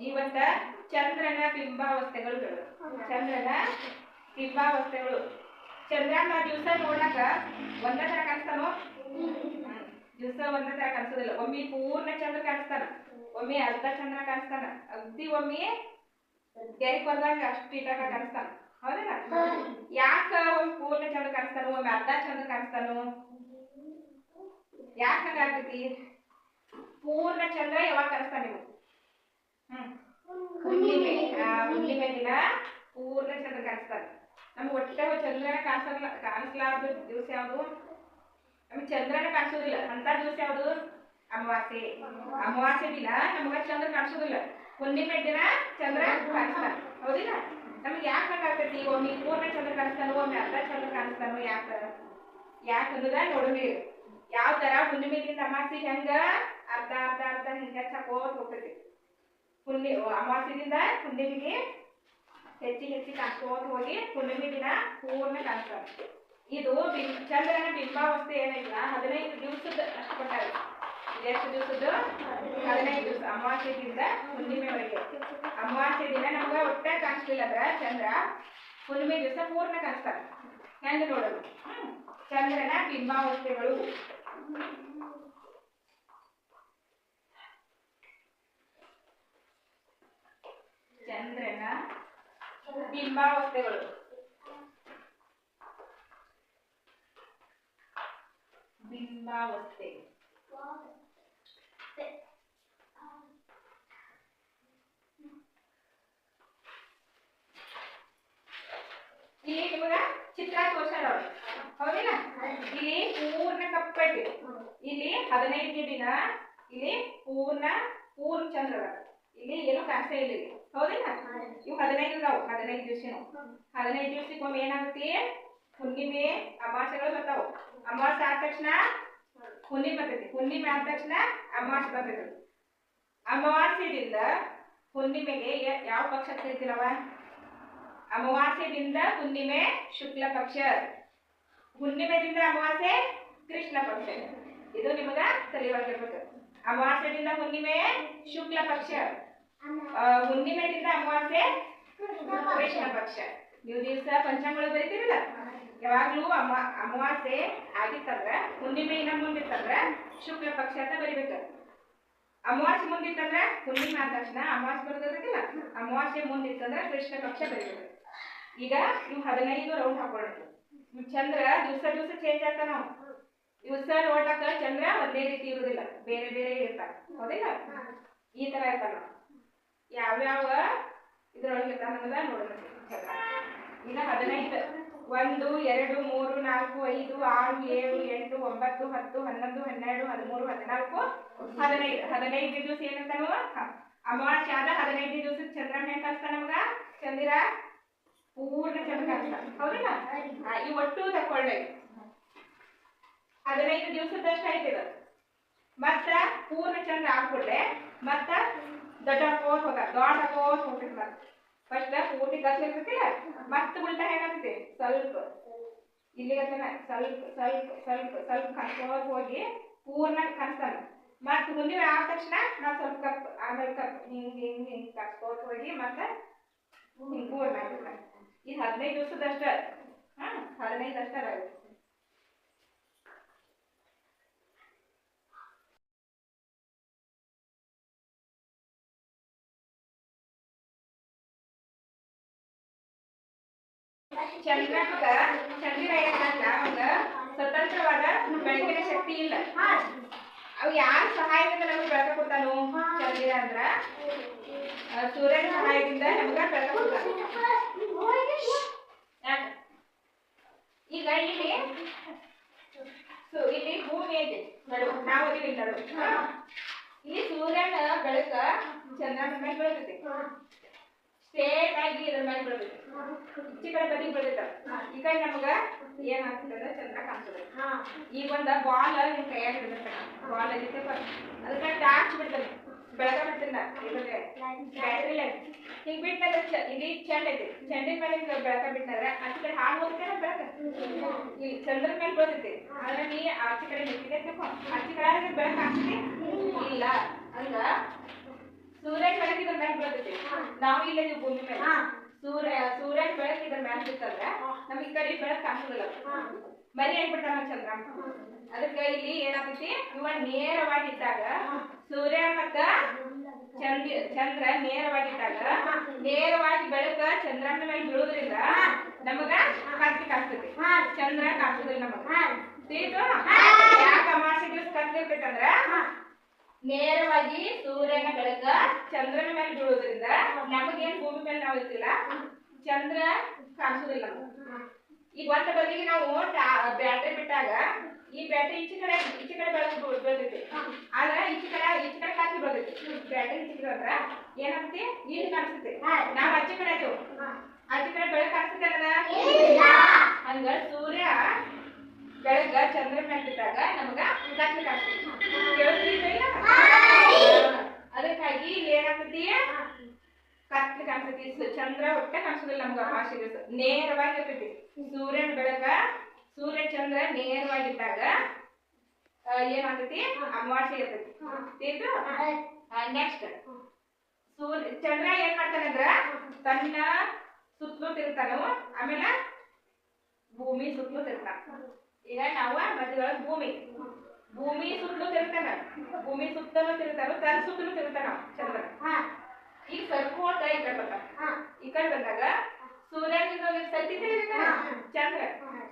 ಇವತ್ತ ಚಂದ್ರನ ಬಿಂಬಾವಸ್ಥೆಗಳು ಚಂದ್ರನ ಬಿಂಬಾವಸ್ಥೆಗಳು. ಚಂದ್ರನ ದಿವಸ ನೋಡಾಕ ಒಂದ ತರ ಕಾಣಿಸ್ತಾನೋ? ದಿವಸ ಒಂದ ತರ ಕಾಣಿಸೋದಿಲ್ಲ. ಒಮ್ಮೆ ಪೂರ್ಣ ಚಂದ್ರ ಕಾಣಿಸ್ತಾನ. ಒಮ್ಮೆ ಅರ್ಧ ಚಂದ್ರ ಕಾಣಿಸ್ತಾನ. ಅಗ್ದಿ ಒಮ್ಮೆ ಗೆರೆ ಬರ್ದಾಗ ಅಷ್ಟು ಇದಾಗ ಕಾಣಿಸ್ತಾನ. ಹೌದಲ್ಲ ಯಾಕ ಒಮ್ಮೆ ಪೂರ್ಣ ಚಂದ್ರ ಕಾಣಿಸ್ತಾನ? ಒಮ್ಮೆ ಅರ್ಧ ಚಂದ್ರ ಕಾಣಿಸ್ತಾನು? ಯಾಕ ಹಂಗಾಗ್ತೈತಿ? ಪೂರ್ಣ ಚಂದ್ರ ಯಾವಾಗ ಕಾಣಿಸ್ತಾನ ನೀವು ಹುಣ್ಣಿಮೆ ಹುಣ್ಣಿಮೆ ದಿನ ಪೂರ್ಣ ಚಂದ್ರ ಕಾಣಿಸ್ತಾನೆ ನಮ್ಗೆ ಒಟ್ಟ ಚಂದ್ರನ ಕಾಣಿಸಲ್ಲ, ಕಾಣಿಸ್ಲಾರ್ದ ದಿವಸ ಯಾವುದು? ನಮ್ಗೆ ಚಂದ್ರನ ಕಾಣಿಸೋದಿಲ್ಲ. ಅಂತ ದಿವಸ ಯಾವುದು? ಅಮಾವಾಸ್ಯೆ. ಅಮಾವಾಸ್ಯೆ ದಿನ ನಮ್ಗೆ ಚಂದ್ರ ಕಾಣಿಸೋದಿಲ್ಲ. ಹುಣ್ಣಿಮೆ ದಿನ ಚಂದ್ರ ಕಾಣಿಸ್ತಾನೆ ಹೌದಿಲ್ಲ? ನಮ್ಗೆ ಯಾಕೆ ಹಂಗಾಗ್ತೈತಿ? ಒಮ್ಮೆ ಪೂರ್ಣ ಚಂದ್ರ ಕಾಣಿಸ್ತಾನೋ, ಒಮ್ಮೆ ಅರ್ಧ ಚಂದ್ರ ಕಾಣಿಸ್ತಾನೋ, ಯಾಕ ಯಾಕೆ ಅನ್ನೋದ ನೋಡೋಣ ಯಾವ ತರ ಹುಣ್ಣಿಮೆದಿಂದ ಅಮಾಸಿ ಹೆಂಗ ಅರ್ಧ ಅರ್ಧ ಅರ್ಧ ಹಿಂಗ ಚಕೋತ್ ಹೋಗ್ತೈತಿ. ಹುಣ್ಣಿ ಅಮಾವಾಸ್ಯದಿಂದ ಹುಣ್ಣಿಮೆಗೆ ಹೆಚ್ಚಿ ಹೆಚ್ಚಿ ಕಾಸ್ಕೋತ ಹೋಗಿ ಹುಣ್ಣಿಮೆ ದಿನ ಪೂರ್ಣ ಕಾಸ್ತಾರೆ ಇದು ಬಿಂ- ಚಂದ್ರನ ಬಿಂಬಾವಸ್ಥೆ ಏನಿಲ್ಲ, ಹದಿನೈದು ದಿವಸದ ಅಷ್ಟು ಕೊಟ್ಟಾರೆ ಎಷ್ಟು ದಿವಸದ್ದು? ಹದಿನೈದು ದಿವಸ ಅಮಾವಾಸ್ಯದಿಂದ ಹುಣ್ಣಿಮೆವರೆಗೆ ಅಮಾವಾಸ್ಯೆ ದಿನ ನಮ್ಗೆ ಒಟ್ಟೆ ಕಾಣಿಸ್ಲಿಲ್ಲ ಅಂದ್ರೆ ಚಂದ್ರ ಹುಣ್ಣಿಮೆ ದಿವಸ ಪೂರ್ಣ ಕಾಣಿಸ್ತಾರೆ ಹೆಂಗೆ ನೋಡೋದು. ಚಂದ್ರನ ಬಿಂಬಾವಸ್ಥೆಗಳು. ಚಂದ್ರನ ಬಿಂಬಾವಸ್ಥೆಗಳು ಬಿಂಬಾವಸ್ಥೆ ಇಲ್ಲಿ ನಿಮಗ ಚಿತ್ರ. ಹೌದಿಲ್ಲ ಇಲ್ಲಿ ಪೂರ್ಣ ಕಪ್ಪಟ್ಟಿ ಇಲ್ಲಿ ಹದಿನೈದನೇ ದಿನ, ಇಲ್ಲಿ ಪೂರ್ಣ ಪೂರ್ಣ ಚಂದ್ರ. ಇಲ್ಲಿ ಏನು ಕಾಣಿಸ್ತಾ ಇಲ್ಲಿ. ಹೌದಿಲ್ಲ ಇವು ಹದಿನೈದು ಅದಾವು, ಹದಿನೈದು ದಿವಸನು ಹದಿನೈದು ದಿವಸಕ್ಕೆ ಒಮ್ಮೆ ಏನಾಗುತ್ತೆ? ಹುಣ್ಣಿಮೆ ಅಮಾಸೆಗಳು ಬರ್ತಾವ. ಅಮಾವಾಸ್ಯ ಆದ ತಕ್ಷಣ ಹುಣ್ಣಿಮೆ ಬರ್ತೈತಿ. ಹುಣ್ಣಿಮೆ ಆದ ತಕ್ಷಣ ಅಮಾವಾಸ್ಯೆ ಬರ್ತೈತಿ. ಅಮಾವಾಸ್ಯದಿಂದ ಹುಣ್ಣಿಮೆಗೆ ಯಾವ ಪಕ್ಷ ಕರಿತೀರವ ಅಮಾವಾಸ್ಯದಿಂದ ಹುಣ್ಣಿಮೆ ಶುಕ್ಲ ಪಕ್ಷ. ಹುಣ್ಣಿಮೆದಿಂದ ಅಮಾವಾಸ್ಯೆ ಕೃಷ್ಣ ಪಕ್ಷ. ಇದು ನಿಮಗ ತಲೆಯೊಳಗಿರ್ಬೇಕು ಅಮಾವಾಸ್ಯದಿಂದ ಹುಣ್ಣಿಮೆ ಶುಕ್ಲ ಪಕ್ಷ. ಆ, ಹುಣ್ಣಿಮೆದಿಂದ ಅಮಾವಾಸ್ಯೆ ಕೃಷ್ಣ ಪಕ್ಷ ನೀವು ದಿವಸ ಪಂಚಾಂಗಗಳು ಬರೀತೀರಲ್ಲ? ಯಾವಾಗ್ಲೂ ಅಮ ಅಮಾವಾಸ್ಯೆ ಆಗಿತ್ತಂದ್ರ ಹುಣ್ಣಿಮೆ ಇನ್ನ ಮುಂದಿತ್ತಂದ್ರ ಶುಕ್ಲ ಪಕ್ಷ ಅಂತ ಬರಿಬೇಕು. ಅಮಾವಾಸ್ಯೆ ಮುಂದಿತ್ತಂದ್ರ ಹುಣ್ಣಿಮೆ ಆದ ತಕ್ಷಣ ಅಮಾವಾಸ್ಯೆ ಬರೋದಿಲ್ಲ ಅಮಾವಾಸ್ಯೆ ಮುಂದಿತ್ತಂದ್ರ ಕೃಷ್ಣ ಪಕ್ಷ ಬರಿಬೇಕು. ಈಗ ನೀವು ಹದಿನೈದು ರೌಂಡ್ ಹಾಕೊಳ್ಳೋದು. ಚಂದ್ರ ದಿವಸ ದಿವಸ ಚೇಂಜ್ ಆಗ್ತಾನ ನಾವು ದಿವಸ ನೋಡ್ಲಕ್ಕ ಚಂದ್ರ ಒಂದೇ ರೀತಿ ಇರುವುದಿಲ್ಲ ಬೇರೆ ಬೇರೆ ಇರ್ತಾರ ಹೌದಿಲ್ಲ ಈ ತರ ಇರ್ತಾನ ಯಾವ್ಯಾವ ಇದ್ರೊಳಗೆ ಅನ್ನೋದ ನೋಡೋಣ. ಇನ್ನ ಹದಿನೈದು. ಒಂದು, ಎರಡು, ಮೂರು, ನಾಲ್ಕು, ಐದು, ಆರು, ಏಳು, ಎಂಟು, ಒಂಬತ್ತು, ಹತ್ತು, ಹನ್ನೊಂದು, ಹನ್ನೆರಡು, ಹದಿಮೂರು, ಹದಿನಾಲ್ಕು, ಹದಿನೈದು. ಹದಿನೈದು ದಿವಸ ಏನಂತಾನು ಅಮಾವಾಸ್ಯ ಆದ ಹದಿನೈದು ದಿವಸಕ್ಕೆ ಚಂದ್ರ ಹೆಂಗ್ ಕಾಣಿಸ್ತಾನ ನಮ್ಗ? ಚಂದಿರ ಪೂರ್ಣ ಚಂದ್ರ ಕಾಣಿಸ್ತಾನ ಹೌದಿಲ್ಲ ಈ ಒಟ್ಟು ತಕೊಳ್ಳಿ ಹದಿನೈದು ದಿವಸದಷ್ಟು ಆಯ್ತಿದ ಮತ್ತ ಪೂರ್ಣ ಚಂದ್ರ ಹಾಕ್ಬಿಟ್ರೆ ಮತ್ತ ದೊಡ್ಡ ಕೋಸ್ ಹೋಗ, ದೊಡ್ಡ ಕೋಸ್ ಹೋಗ್ತೈತಿ ಮತ್ತೆ ಫಸ್ಟ್ ಪೂರ್ತಿ ಗಚ್ಚ ಇರ್ತೈತಿಲ್ಲ ಮತ್ತೆ ಉಲ್ಟಾ ಹೇಗಾಗ್ತೈತಿ ಸ್ವಲ್ಪ. ಇಲ್ಲಿ ಸ್ವಲ್ಪ ಸ್ವಲ್ಪ ಸ್ವಲ್ಪ ಸ್ವಲ್ಪ ಕನ್ಕೋತ್ ಹೋಗಿ ಪೂರ್ಣ ಕನ್ಸ್ತಾನ ಮತ್ತೆ ಮುಂದಿನ ಆದ ತಕ್ಷಣ ನಾವು ಸ್ವಲ್ಪ ಕಪ್ ಆಮೇಲೆ ಕಪ್ ಹಿಂಗ್ ಹಿಂಗ್ ಹಿಂಗ್ ಕರ್ಸ್ಕೋತ್ ಹೋಗಿ ಮತ್ತೆ ಹಿಂಗ್ ಪೂರ್ಣ ಈ ಹದಿನೈದು ದಿವಸದಷ್ಟ. ಹಾ ಹದಿನೈದು ಅಷ್ಟ ಆಗುತ್ತೆ ಚಂದ್ರಕ್ಕ ಚಂದ್ರ ಏನಂತ ಅವಂಗ ಸ್ವತಂತ್ರವಾದ ಬೆಳಕಿನ ಶಕ್ತಿ ಇಲ್ಲ. ಅವು ಯಾರ ಸಹಾಯದಿಂದ ನಮಗೆ ಬೆಳಕ ಕೊಡ್ತಾನು? ಚಂದ್ರ ಅಂದ್ರ ಸೂರ್ಯನ ಸಹಾಯದಿಂದ ನಮಗ ಬೆಳಕ ಕೊಡ್ತಾನೆ. ಈಗ ಇಲ್ಲಿ ಇಲ್ಲಿ ಭೂಮಿ ಐತಿ ನಡು, ನಾವು ಇಲ್ಲಿ ನಡು. ಇಲ್ಲಿ ಸೂರ್ಯನ ಬೆಳಕ ಚಂದ್ರನ ಮೇಲೆ ಬೀಳ್ತೈತಿ ಸ್ಟ್ರೇಟ್ ಆಗಿ ಇದ್ರ ಮೇಲೆ ಬೀಳ್ತೈತಿ ಈಚೆ ಕಡೆ ಬದಿಗೆ ಬೀಳ್ತೈತ ಈ ಕಡೆ ನಮಗ ಏನ್ ಆಗ್ತದೆ? ಚಂದ್ರ ಕಾಣ್ತದೆ. ಈಗ ಒಂದ ಬಾಲ್ ನಿಮ್ ಕೈಯಾಗ ಹಿಡಿದಿರ್ತಾನ ಬಾಲ್ ಅದಕ್ಕೆ ಅದಕ್ಕೆ ಟಾರ್ಚ್ ಬಿಡ್ತಾನೆ ಬೆಳಕ ಬಿಡ್ತಿಲ್ಲ ಇದ್ರಿಗೆ ಬ್ಯಾಟ್ರಿ ಲೈಟ್ ಹಿಂಗ್ ಬಿಟ್ಟಾಗ ಇಲ್ಲಿ ಚೆಂಡ ಐತಿ. ಚೆಂಡಿನ ಮೇಲೆ ಹಿಂಗ ಬೆಳಕ ಬಿಟ್ಟಾರ ಆಚೆ ಕಡೆ ಹಾಳು ಹೋಗ್ತೇನೆ ಬೆಳಕ? ಇಲ್ಲಿ ಚಂದ್ರ ಮೇಲೆ ಬರ್ತೈತಿ ಆದ್ರೆ ನೀ ಆಚೆ ಕಡೆ ನಿಂತಿದೆ ಆಚೆ ಕಡೆ ಬೆಳಕ ಹಾಕ್ತಿ? ಇಲ್ಲ ಹಂಗ ಸೂರ್ಯನ ಬೆಳಕಿದ್ರ ಮೇಲೆ ಬೀಳ್ತೈತಿ ನಾವು ಇಲ್ಲ ನೀವು ಭೂಮಿ ಮೇಲೆ. ಸೂರ್ಯ ಸೂರ್ಯನ ಬೆಳಕು ಇದ್ರ ಮ್ಯಾಲ ಬಿತ್ತಂದ್ರ ನಮಗೆ ಕಡೆ ಬೆಳಕು ಕಾಣಿಸೋದಿಲ್ಲ. ಮರಿ ಆಗ್ಬಿಡ್ತಾನ ಚಂದ್ರ. ಅದಕ್ಕೆ ಇಲ್ಲಿ ಏನಾಗ್ತೈತಿ? ಇವ ನೇರವಾಗಿದ್ದಾಗ ಸೂರ್ಯ ಮತ್ತ ಚಂದ್ರ ಚಂದ್ರ ನೇರವಾಗಿದ್ದಾಗ ನೇರವಾಗಿ ಬೆಳಕ ಚಂದ್ರನ ಮೇಲೆ ಬೀಳೋದ್ರಿಂದ ನಮಗ ಕತ್ತಿ ಕಾಣಿಸ್ತೈತಿ ಚಂದ್ರ ಕಾಣಿಸೋದಿಲ್ಲ ನಮಗ. ತಿಳಿತು ಯಾಕ ಅಮಾವಾಸ್ಯೆ ದಿವಸ ಕತ್ತಿರ್ತೈತಂದ್ರ ನೇರವಾಗಿ ಸೂರ್ಯನ ಬೆಳಕ ಚಂದ್ರನ ಮೇಲೆ ಬೀಳೋದ್ರಿಂದ ನಮಗೇನು ಭೂಮಿ ಮೇಲೆ ನಾವು ಇರ್ತಿಲ್ಲ. ಚಂದ್ರ ಕಾಣಿಸೋದಿಲ್ಲ. ಈಗ ಒಂದು ಬದಿಗೆ ನಾವು ಬ್ಯಾಟ್ರಿ ಬಿಟ್ಟಾಗ ಈ ಬ್ಯಾಟ್ರಿ ಈಚೆ ಕಡೆ ಈಚೆ ಕಡೆ ಬೆಳಕು ಬೀಳ್- ಬೀಳ್ತೈತಿ. ಆದ್ರೆ ಈಚೆ ಕಡೆ ಈಚೆ ಕಡೆ ಕಾಸಿ ಬೀಳ್ತೈತಿ. ಬ್ಯಾಟ್ರಿ ಈಚೆ ಕಡೆ ಅಂದ್ರ ಏನಾಗ್ತೈತಿ? ಇಲ್ಲಿ ಕಾಣಿಸುತ್ತೆ. ನಾವು ಅಚ್ಚೆ ಕಡೆ ಅದೀವಿ ಅಚ್ಚೆ ಕಡೆ ಬೆಳಕು ಕಾಣಿಸ್ತೈತೆ ಹಂಗ ಸೂರ್ಯ ಬೆಳಗ ಚಂದ್ರ ಮೇಲೆ ಬಿಟ್ಟಾಗ ನಮಗ ಕತ್ಲೆ ಕಾಣಿಸ್ತೈತಿ ಕೇಳಿಸ್ತಿದೆ ಇಲ್ಲ? ಅದಕ್ಕಾಗಿ ಇಲ್ಲಿ ಏನಾಗ್ತೈತಿ ಕತ್ಲೆ ಕಾಣಿಸ್ತೈತಿ ಸ- ಚಂದ್ರ ಒಟ್ಟ ನಮ್ಗೆ ಅಮಾವಾಸ್ಯೆ ದಿವಸ ನೇರವಾಗಿ ಇರ್ತೈತಿ ಸೂರ್ಯನ ಬೆಳಕ ಸೂರ್ಯ ಚಂದ್ರ ನೇರವಾಗಿದ್ದಾಗ ಏನಾಗ್ತೈತಿ? ಅಮಾವಾಸ್ಯೆ ಇರ್ತೈತಿ. ತಿಳಿತು ನೆಕ್ಸ್ಟ್ ಸೂರ್ಯ ಚಂದ್ರ ಏನ್ ಮಾಡ್ತಾನಂದ್ರ ತನ್ನ ಸುತ್ತಲೂ ತಿರುತ್ತಾನು ಆಮೇಲೆ ಭೂಮಿ ಸುತ್ತಲೂ ತಿರ್ತಾನ ಈಗ ನಾವು ಮಧ್ಯದೊಳಗೆ ಭೂಮಿ. ಭೂಮಿ ಸುತ್ತಲೂ ತಿರ್ತಾನ ಭೂಮಿ ಸುತ್ತಲೂ ತಿರುತ್ತಾನ ತನ್ನ ಸುತ್ತಲೂ ತಿರ್ತಾನ ಚಂದ್ರ ಈಗ ಸರ್ಕೋಟ ಈ ಕಡೆ ಬರ್ತಾನ ಈ ಕಡೆ ಬಂದಾಗ ಸೂರ್ಯನ ತಿಳಿತಾನ ಚಂದ್ರ.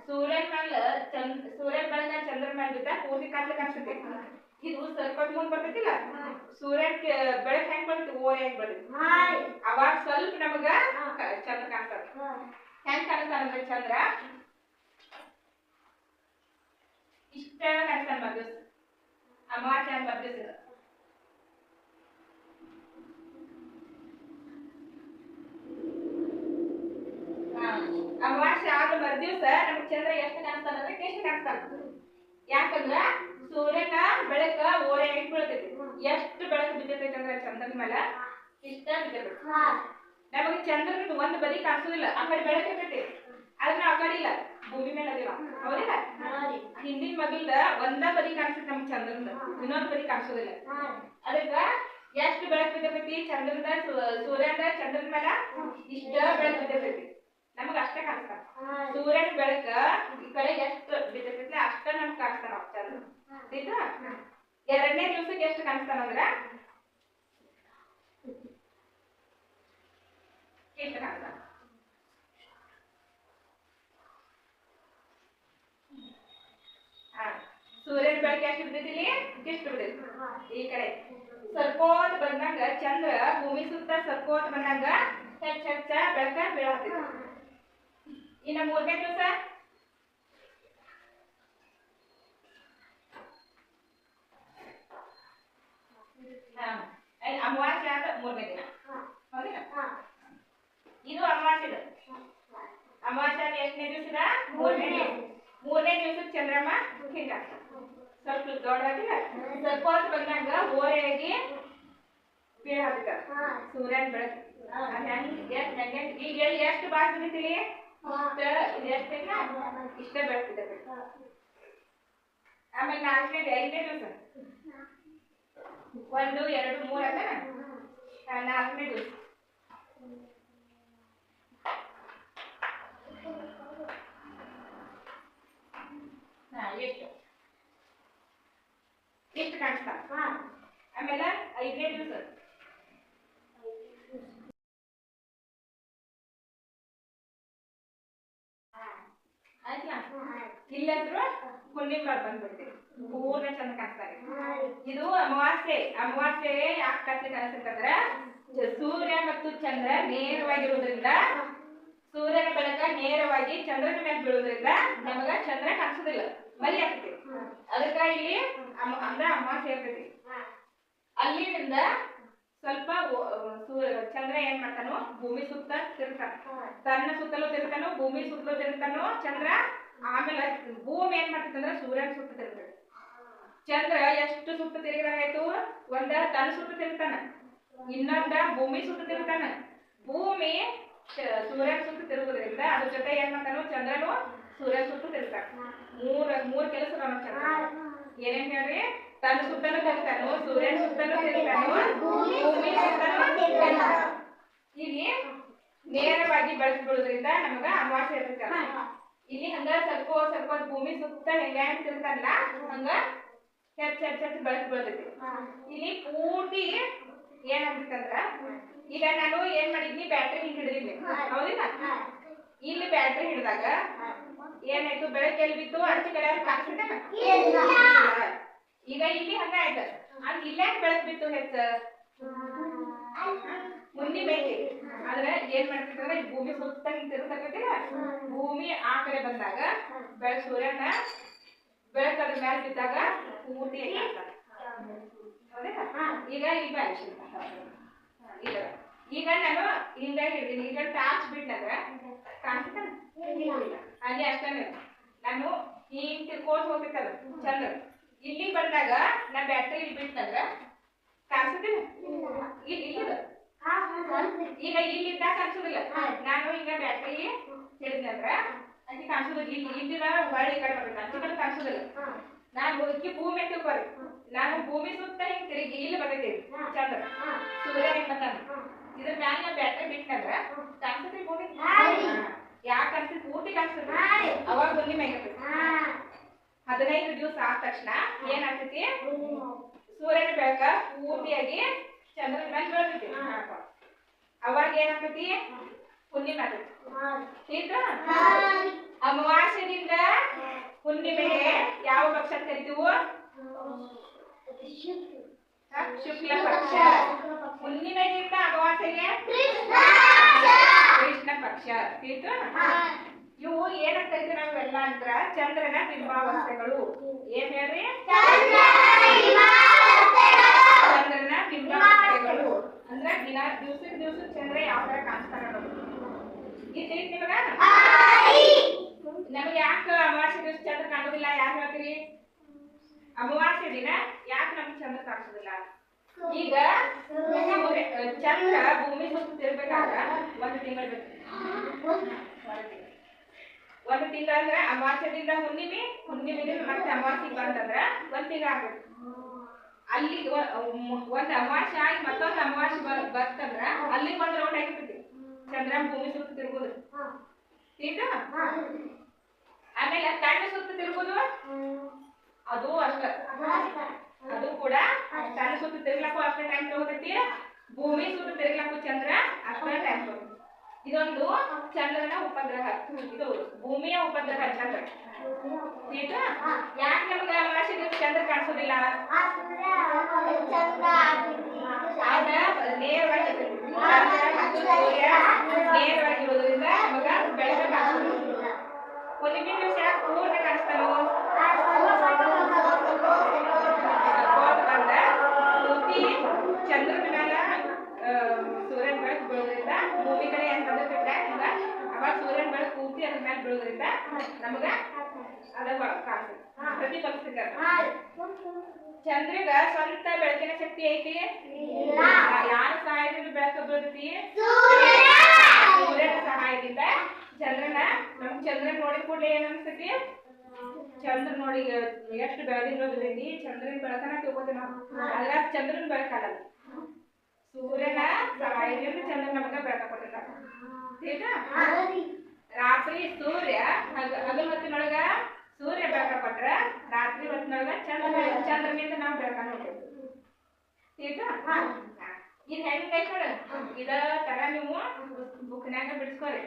ಸೂರ್ಯನ ಮೇಲೆ ಚಂದ್ರ ಸೂರ್ಯನ ಬೆಳಗ ಚಂದ್ರ ಮೇಲೆ ಬಿದ್ದ ಓದಿ ಕಾತ್ಲೆ ಕಾಣಿಸ್ತೈತಿ ಇದು ಸರ್ಕೋಟ್ ಮುಂದ್ ಬರ್ತೈತಿಲ್ಲ? ಸೂರ್ಯನ್ ಬೆಳಕ್ ಹೆಂಗ್ ಬಂತು? ಓರೆ ಹೆಂಗ್ ಬರ್ತೈತಿ ಅವಾಗ ಸ್ವಲ್ಪ ನಮಗ ಚಂದ್ರ ಕಾಣ್ತದ ಹೆಂಗ್ ಕಾಣಿಸ್ತಾನ ಅಂದ್ರೆ ಚಂದ್ರ? ಇಷ್ಟ ಕಾಣಿಸ್ತಾನ ಮಗ ಅಮಾವಾಸ್ಯ ಅಂತ ಮದ್ದಿವ್ಸ ಅಮಾವಾಸ್ಯೆ ಆದ ಮರುದಿವಸ ನಮ್ಗೆ ಚಂದ್ರ ಎಷ್ಟು ಕಾಣಿಸ್ತಾನ ಅಂದ್ರೆ ಎಷ್ಟು ಕಾಣಿಸ್ತಾನ. ಯಾಕಂದ್ರ ಸೂರ್ಯನ ಬೆಳಕ ಓರೆ ಹೆಂಗ್ ಬೀಳ್ತೈತಿ. ಎಷ್ಟು ಬೆಳಕು ಬಿದ್ದೈತಿ ಅಂದ್ರೆ ಚಂದ್ರನ ಮೇಲೆ ಇಷ್ಟ ಬಿದ್ದೈತಿ ನಮಗೆ ಚಂದ್ರನ ಒಂದು ಬದಿ ಕಾಣಿಸೋದಿಲ್ಲ. ಆ ಕಡೆ ಬೆಳಕ ಇರ್ತೈತಿ. ಆದ್ರೆ ಆ ಕಡೆ ಇಲ್ಲ. ಭೂಮಿ ಮೇಲೆ ಅದಿಲ್ಲ. ಹೌದಿಲ್ಲ? ಹಿಂದಿನ ಮಗಿಲ್ದ ಒಂದ ಬದಿ ಕಾಣಿಸ್ತೈತಿ ನಮ್ಗೆ ಚಂದ್ರನ ಇನ್ನೊಂದ್ ಬದಿ ಕಾಣಿಸೋದಿಲ್ಲ. ಅದಕ್ಕ ಎಷ್ಟು ಬೆಳಕು ಬಿದ್ದೈತಿ ಚಂದ್ರನ ಸೂರ್ಯನ ಚಂದ್ರನ ಮೇಲೆ ಇಷ್ಟ ಬೆಳಕು ಬಿದ್ದೈತಿ ನಮಗ ಅಷ್ಟೇ ಕಾಣಿಸ್ತಾನ ಸೂರ್ಯನ ಬೆಳಕ ಈ ಕಡೆ ಎಷ್ಟು ಬಿದ್ದಿರ್ತೈತಿ ಅಷ್ಟ ನಮ್ಗೆ ಕಾಣಿಸ್ತಾನ ಚಂದ್ರ. ಆಯ್ತಾ ಎರಡನೇ ದಿವಸಕ್ಕೆ ಎಷ್ಟು ಕಾಣಿಸ್ತಾನ ಅಂದ್ರ? ಎಷ್ಟು ಕಾಣಿಸ್ತಾನ. ಸೂರ್ಯನ ಬೆಳಕು ಎಷ್ಟು ಬಿದ್ದೈತಿಲಿ ಎಷ್ಟು ಬಿಡ್ತೈತಿ ಈ ಕಡೆ. ಸರ್ಕೋತ್ ಬಂದಂಗ ಚಂದ್ರ ಭೂಮಿ ಸುತ್ತ ಸರ್ಕೋತ್ ಬಂದಂಗ ಹೆಚ್ಚ ಹೆಚ್ಚ ಬೆಳಕ ಬೀಳತೈತಿ. ಇನ್ನ ಮೂರನೇ ದಿವಸ ಅಮಾವಾಸ್ಯೆ ಆದ ಮೂರನೇ ದಿನ ಹೌದಿಲ್ಲ ಇದು ಅಮಾವಾಸ್ಯೆ ಅಮಾವಾಸ್ಯೆ ಆದ ಎಷ್ಟನೇ ದಿವಸದ ಮೂರನೇ ದಿವಸ ಮೂರನೇ ದಿವಸಕ್ಕೆ ಚಂದ್ರಮ್ಮ ಹಿಂಗ ಸ್ವಲ್ಪ ದೊಡ್ಡದಾಗಿಲ್ಲ ಸ್ವಲ್ಪ ಹೊತ್ತು ಬಂದಂಗ ಓರೆಯಾಗಿ ಬೀಳ ಹಾಕಿದ ಸೂರ್ಯನ ಬೆಳಕು ಅದ್ ಹೆಂಗ್ ಎಷ್ಟ್ ಹೆಂಗ್ ಈಗ ಎಲ್ಲಿ ಎಷ್ಟು ಬಾಳ್ ಬಿಡ್ತೀವಿ ಇದು ಎಷ್ಟು ಇಷ್ಟೇ ಬೆಳಕಿದೆ ಆಮೇಲೆ ನಾಲ್ಕನೇ ಐದನೇ ದಿವಸ. ಒಂದು, ಎರಡು, ಮೂರು ಅದ ನಾಲ್ಕನೇ ದಿವಸ. ಎಷ್ಟು? ಎಷ್ಟು ಕಾಣಿಸ್ತಾ? ಆಮೇಲೆ ಐದನೇ ದಿವಸ. ಆಯ್ತಾ ಇಲ್ಲಂದ್ರು ಹುಣ್ಣಿಮೆ ಬಂದ್ಬಿಡ್ತೀವಿ. ಪೂರ್ಣ ಚಂದ ಕಾಣ್ತಾರೆ ಇದು. ಅಮಾವಾಸ್ಯೆ. ಅಮಾವಾಸ್ಯೆ ಯಾಕೆ ಕತ್ಲೆ ಕಾಣಿಸ್ತಂದ್ರ ಸೂರ್ಯ ಮತ್ತು ಚಂದ್ರ ನೇರವಾಗಿರುವುದರಿಂದ ಸೂರ್ಯನ ಬೆಳಕ ನೇರವಾಗಿ ಚಂದ್ರನ ಮೇಲೆ ಬೀಳೋದ್ರಿಂದ ನಮಗ ಚಂದ್ರ ಕಾಣಿಸೋದಿಲ್ಲ. ಮರಿ ಆಗ್ತೈತಿ ಅದಕ್ಕ ಇಲ್ಲಿ ಅಂದ್ರ ಅಮಾವಾಸ್ಯೆ ಇರ್ತೈತಿ. ಅಲ್ಲಿಂದ ಸ್ವಲ್ಪ ಏನ್ ಮಾಡ್ತಾನೋ? ಭೂಮಿ ಸುತ್ತ ತಿರುಗ್ತಾನ. ತನ್ನ ಸುತ್ತಲೂ ತಿರುಗ್ತಾನೋ ಭೂಮಿ ಸುತ್ತಲೂ ತಿರುಗ್ತಾನೋ ಚಂದ್ರ ಆಮೇಲೆ ಭೂಮಿ ಏನ್ ಮಾಡ್ತಂದ್ರ ಅಂದ್ರೆ ಸೂರ್ಯನ ಸುತ್ತ ತಿರ್ತಾನೆ ಚಂದ್ರ ಎಷ್ಟು ಸುತ್ತ ತಿರುಗಿದಾಗಾಯ್ತು? ಒಂದ ತನ್ನ ಸುತ್ತ ತಿರುಗ್ತಾನ. ಇನ್ನೊಂದ ಭೂಮಿ ಸುತ್ತ ತಿರುಗ್ತಾನ. ಭೂಮಿ ಸೂರ್ಯನ ಸುತ್ತ ತಿರುಗುದ್ರಿಂದ ಅದ್ರ ಜೊತೆ ಏನ್ ಮಾಡ್ತಾನೋ ಚಂದ್ರನು ಸೂರ್ಯ ಸುತ್ತ ತಿರ್ತಾನ ಮೂರ ಮೂರ್ ಕೆಲಸ ಚಂದ್ರ. ಏನೇನ್ ಹೇಳ್ರಿ? ತನ್ನ ಸುತ್ತಲೂ ತಿರುಗ್ತಾನೋ ಸೂರ್ಯನ ಸುತ್ತಲೂ ತಿರುಗ್ತಾನೋ ಭೂಮಿ ಸುತ್ತಲೂ ತಿರುಗ್ತಾನೋ. ಇಲ್ಲಿ ನೇರವಾಗಿ ಬೆಳಕು ಬೀಳೋದ್ರಿಂದ ನಮಗ ಅಮಾವಾಸ್ಯ ಇಲ್ಲಿ ಹಂಗ ಸ್ವಲ್ಪ ಸ್ವಲ್ಪ ಭೂಮಿ ಸುತ್ತ ಹೆಂಗ ತಿರ್ತಾರಲ್ಲ ಹಂಗ ಹೆಚ್ಚ ಹೆಚ್ಚ ಹೆಚ್ಚ ಬೆಳಕು ಬೀಳ್ತೈತಿ ಇಲ್ಲಿ ಪೂರ್ತಿ ಏನಂತಂದ್ರ ಈಗ ನಾನು ಏನ್ ಮಾಡಿದ್ನಿ ಬ್ಯಾಟ್ರಿ ಹಿಂಗ್ ಹಿಡಿದಿದ್ನಿ. ಹೌದಿಲ್ಲ? ಇಲ್ಲಿ ಬ್ಯಾಟ್ರಿ ಹಿಡಿದಾಗ ಏನಾಯ್ತು ಬೆಳಕು ಎಲ್ಲಿ ಬಿತ್ತು ಆಚೆ ಕಡೆ ಕಾಣಿಸ್ತೇನ ಈಗ ಇಲ್ಲಿ ಹಂಗ ಆಯ್ತು. ಹಂಗ ಇಲ್ಲೇ ಬೆಳಕು ಬಿತ್ತು ಹೆಚ್ಚ? ಮುಂದೆ ಬೇಕಿ ಆದ್ರೆ ಏನ್ ಮಾಡ್ತಿದ್ರೆ ಭೂಮಿ ಸುತ್ತ ತಿರುಗತ್ತಿಲ್ಲ ಭೂಮಿ ಆ ಕಡೆ ಬಂದಾಗ ಬೆಳ ಸೂರ್ಯನ ಬೆಳಕು ಅದ್ರ ಮೇಲೆ ಬಿದ್ದಾಗ ಹೌದಾ? ಈಗ ಈ ಬ್ಯಾಚ್ ಈಗ ಈಗ ನಾನು ಹಿಂಗ ಹಿಡಿದೀನಿ ಈಗ ಟಾರ್ಚ್ ಬಿಟ್ಟಂದ್ರೆ ಕಾಣಿಸ್ತಾನೆ ಹಾಗೆ ಅಷ್ಟೇ ನಾನು ಹಿಂಗ್ ತಿರ್ಕೋತ ಹೋಗ್ಬೇಕಲ್ಲ ಚಂದ್ರ ಇಲ್ಲಿ ಬಂದಾಗ ನಾ ಬ್ಯಾಟ್ರಿ ಇಲ್ಲಿ ಬಿಟ್ಟಾಗ ಕಾಣಿಸ್ತಿಲ್ಲ ಇಲ್ಲಿ ಇಲ್ಲಿ ಈಗ ಇಲ್ಲಿದ್ದ ಕಾಣಿಸೋದಿಲ್ಲ ನಾನು ಈಗ ಬ್ಯಾಟ್ರಿ ಹಿಡಿದ್ನಂದ್ರ ಅಲ್ಲಿ ಕಾಣಿಸೋದಿಲ್ಲ ಇಲ್ಲಿ ಇಲ್ಲಿದ ಹೊಳ್ಳಿ ಕಡೆ ಬರ್ಬೇಕು ಕಡೆ ಕಾಣಿಸೋದಿಲ್ಲ ನಾನು ಇಕ್ಕಿ ಭೂಮಿ ಅಂತ ತಿಳ್ಕೊರಿ ನಾನು ಭೂಮಿ ಸುತ್ತ ಹಿಂಗ್ ತಿರುಗಿ ಇಲ್ಲಿ ಬರ್ತೈತಿ ಚಂದ್ರ. ಸೂರ್ಯ ಹಿಂಗ್ ಬರ್ತಾನ ಇದ್ರ ಮ್ಯಾಲ ನಾ ಬ್ಯಾಟ್ರಿ ಬಿಟ್ಟಂದ್ರ ಕಾಣಿಸ್ತೈತಿ ಭೂಮಿ? ಯಾಕೆ ಕಾಣಿಸ್ತೈತಿ? ಪೂರ್ತಿ ಕಾಣಿಸ್ತೈತಿ. ಅವಾಗ ಬಂದಿ ಮ್ಯಾಗ ಹದಿನೈದು ದಿವಸ ಆದ ತಕ್ಷಣ ಏನಾಗ್ತೈತಿ ಸೂರ್ಯನ ಬೆಳಕ ಪೂರ್ತಿಯಾಗಿ ಚಂದ್ರನ ಮೇಲೆ ಬೀಳ್ತೈತಿ ಅವಾಗ ಏನಾಗ್ತೈತಿ ಹುಣ್ಣಿಮೆ ಆಗ್ತೈತಿ ಈಗ ಅಮಾವಾಸ್ಯದಿಂದ ಹುಣ್ಣಿಮೆಗೆ ಯಾವ ಪಕ್ಷ ಅಂತ ಕರಿತೀವು? ಶುಕ್ಲ ಪಕ್ಷ. ಹುಣ್ಣಿಮೆಗಿಂತ ಅಮಾವಾಸ್ಯೆಗೆ? ಕೃಷ್ಣ ಪಕ್ಷ. ತೀರ್ಥ ಇವು ಏನಂತ ಕರಿತೀವಿ ನಾವೆಲ್ಲ ಅಂದ್ರ ಚಂದ್ರನ ಬಿಂಬಾವಸ್ಥೆಗಳು. ಏನ್ ಹೇಳ್ರಿ? ಚಂದ್ರನ ಬಿಂಬಾವಸ್ಥೆಗಳು. ಅಂದ್ರ ದಿನ ದಿವಸ ದಿವ್ಸ ಚಂದ್ರ ಯಾವ ತರ ಕಾಣಿಸ್ತಾರ ತಿಳಿತ್ ನಿಮಗ? ನಮಗೆ ಯಾಕೆ ಅಮಾವಾಸ್ಯ ದಿವಸ ಚಂದ್ರ ಕಾಣೋದಿಲ್ಲ? ಯಾಕೆ ಹೇಳ್ತೀರಿ? ಅಮಾವಾಸ್ಯೆ ದಿನ ಯಾಕೆ ನಮ್ಗೆ ಚಂದ್ರ ಕಾಣಿಸೋದಿಲ್ಲ? ಈಗ ಚಂದ್ರ ಭೂಮಿ ಸುತ್ತ ತಿರ್ಬೇಕಾದ್ರ ಒಂದು ತಿಂಗಳು ಬೇಕು. ಒಂದು ತಿಂಗಳು. ಅಂದ್ರೆ ಅಮಾವಾಸ್ಯದಿಂದ ಹುಣ್ಣಿಮೆ ಹುಣ್ಣಿಮೆದಿಂದ ಮತ್ತೆ ಅಮಾವಾಸ್ಯೆ ಬಂತಂದ್ರ ಒಂದ್ ತಿಂಗಳ ಆಗ್ಬೇಕು ಅಲ್ಲಿ ಒಂದ್ ಅಮಾವಾಸ್ಯೆ ಆಗಿ ಮತ್ತೊಂದ್ ಅಮಾವಾಸ್ಯೆ ಬರ್ತಂದ್ರ ಅಲ್ಲಿ ಒಂದ್ ರೌಂಡ್ ಆಗಿರ್ತೈತಿ ಚಂದ್ರ ಭೂಮಿ ಸುತ್ತ ತಿರುಗುದು. ಈಗ ಆಮೇಲೆ ಕಣ್ಣು ಸುತ್ತ ತಿರುಗುದು? ಅದು ಅಷ್ಟ. ಅದು ಕೂಡ ತನ್ನ ಸುತ್ತ ತಿರುಗ್ಲಕ್ಕೂ ಅಷ್ಟೇ ಟೈಮ್ ತಗೋತೈತಿ. ಭೂಮಿ ಸುತ್ತ ತಿರುಗ್ಲಕ್ಕೂ ಚಂದ್ರ. ಇದೊಂದು ಚಂದ್ರನ ಉಪಗ್ರಹ. ಇದು ಭೂಮಿಯ ಉಪಗ್ರಹ ಚಂದ್ರ ಯಾಕೆ ನಮ್ಗೆ ಅಮಾವಾಸ್ಯೆ ದಿವಸ ಚಂದ್ರ ಕಾಣಿಸೋದಿಲ್ಲ. ಆಗ ನೇರವಾಗಿ ಇರ್ತೈತಿ. ಚಂದ್ರ ಮತ್ತು ಸೂರ್ಯ ನೇರವಾಗಿ ನಮಗ ಕಾಣಿಸೋದಿಲ್ಲ. ದಿವಸ ಯಾಕೆ ಪೂರ್ಣ ಕಾಣಿಸ್ತಾನೋ ಬೀಳೋದ್ರಿಂದ ನಮಗ ಅದ ಅದು. ಚಂದ್ರಗ ಸ್ವಂತ ಬೆಳಕಿನ ಶಕ್ತಿ ಐತಿ? ಯಾರ ಸಹಾಯದಿಂದ ಬೆಳಕು ಬೀಳ್ತೈತಿ ಸೂರ್ಯನ ಸಹಾಯದಿಂದ. ಚಂದ್ರನ ನಮ್ ಚಂದ್ರ ನೋಡಿ ಕೂಡಲೇ ಏನ್ ಅನ್ಸ್ತೈತಿ ಚಂದ್ರ ನೋಡಿ ಎಷ್ಟು ಬೆಳದಿಂಗಳೈತಿ ಚಂದ್ರನ ಬೆಳಕನ ತಿಳ್ಕೊತೀವಿ ನಾವು. ಅದ್ರ ಚಂದ್ರನ ಬೆಳಕಾಗಲ್ಲ ಸೂರ್ಯನ ಸಹಾಯದಿಂದ ಚಂದ್ರ ನಮಗ ಬೆಳಕ ಕೊಟ್ಟಿರ್ತಾನ ಆಯ್ತಾ? ರಾತ್ರಿ ಸೂರ್ಯ ಹಗ- ಹಗಲ್ ಹೊತ್ತಿನೊಳಗ ಸೂರ್ಯ ಬೆಳಕ ಕೊಟ್ರ ರಾತ್ರಿ ಹೊತ್ತಿನೊಳಗ ಚಂದ್ರ ಚಂದ್ರನಿಂದ ನಾವು ಬೆಳಕ? ಹಾ. ಇದ್ ಹೆಂಗ್ ಕೈಕೊಡ ನೋಡು ಇದ ತರ ನೀವು ಬುಕ್ನ್ಯಾಗ ಬಿಡಿಸ್ಕೊರಿ.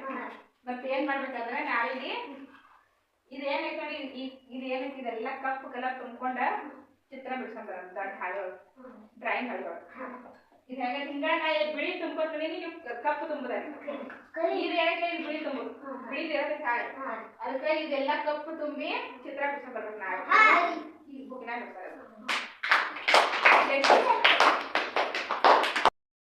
ಮತ್ತೆ ಏನ್ ಮಾಡ್ಬೇಕಂದ್ರೆ ನಾಳೆಗೆ ನೋಡಿ ಈ- ಇದು ಏನೈತಿ? ಇದೆಲ್ಲ ಕಪ್ಪು ಕಲರ್ ತುಂಬ್ಕೊಂಡ ಚಿತ್ರ ಬಿಡ್ಸ್ಕೊಂಡ್ರ ದೊಡ್ಡ ಹಾಳು ಡ್ರಾಯಿಂಗ್ ಹಾಳು ಇದು ಹೆಂಗ ಬಿಳಿ ತುಂಬ್ಕೊತೀನಿ ನೀವು ಕಪ್ಪು ತುಂಬುದ. ಇದು ಏನೈತೆ ಇದು ಬಿಳಿ ತುಂಬು. ಬಿಳಿ ಇರತ್ತೆ ಅದಕ್ಕೆ ಇದೆಲ್ಲ ಕಪ್ಪು ತುಂಬಿ ಚಿತ್ರ ಬಿಡ್ಸ್ಕೊಂಡ್ ಬರ್ಬೇಕು ನಾಳೆ ಈ ಬುಕ್ನಾಗ